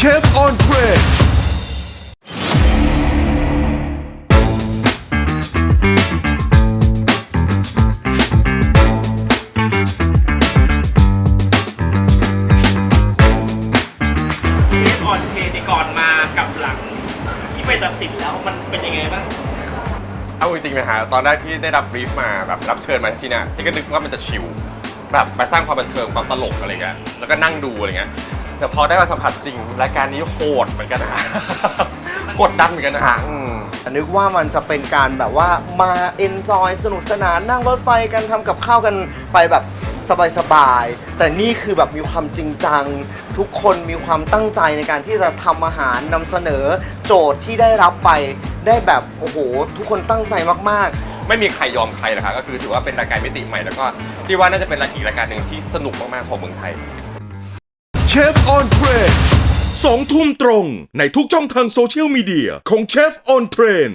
เชฟออนเทรนเชฟออนเทนก่อนมากับหลังที่ไปตัดสินแล้วมันเป็นยังไงบ้าง เอาจริงๆนะฮะตอนแรกที่ได้รับบรีฟมาแบบรับเชิญมาที่เนี่ยที่ก็นึกว่ามันจะชิลแบบมาสร้างความบันเทิงความตลกอะไรเงี้ยแล้วก็นั่งดูอะไรเงี้ย แต่พอได้มาสัมผัสจริงรายการนี้โหดเหมือนกันนะฮะ กดดันเหมือนกันนะฮะอืม นึกว่ามันจะเป็นการแบบว่ามาเอนจอยสนุกสนานนั่งรถไฟกันทำกับข้าวกันไปแบบสบายๆ แต่นี่คือแบบมีความจริงจัง ทุกคนมีความตั้งใจในการที่จะทำอาหารนำเสนอโจทย์ที่ได้รับไปได้แบบโอ้โห ทุกคนตั้งใจมากๆ ไม่มีใครยอมใครหรอกครับก็คือถือว่าเป็นรายการมิติใหม่แล้วก็ที่ว่าน่าจะเป็นอีกรายการหนึ่งที่สนุกมากๆของเมืองไทย เชฟออนเทรนสองทุ่มตรงในทุกช่องทางโซเชียลมีเดียของเชฟออนเทรน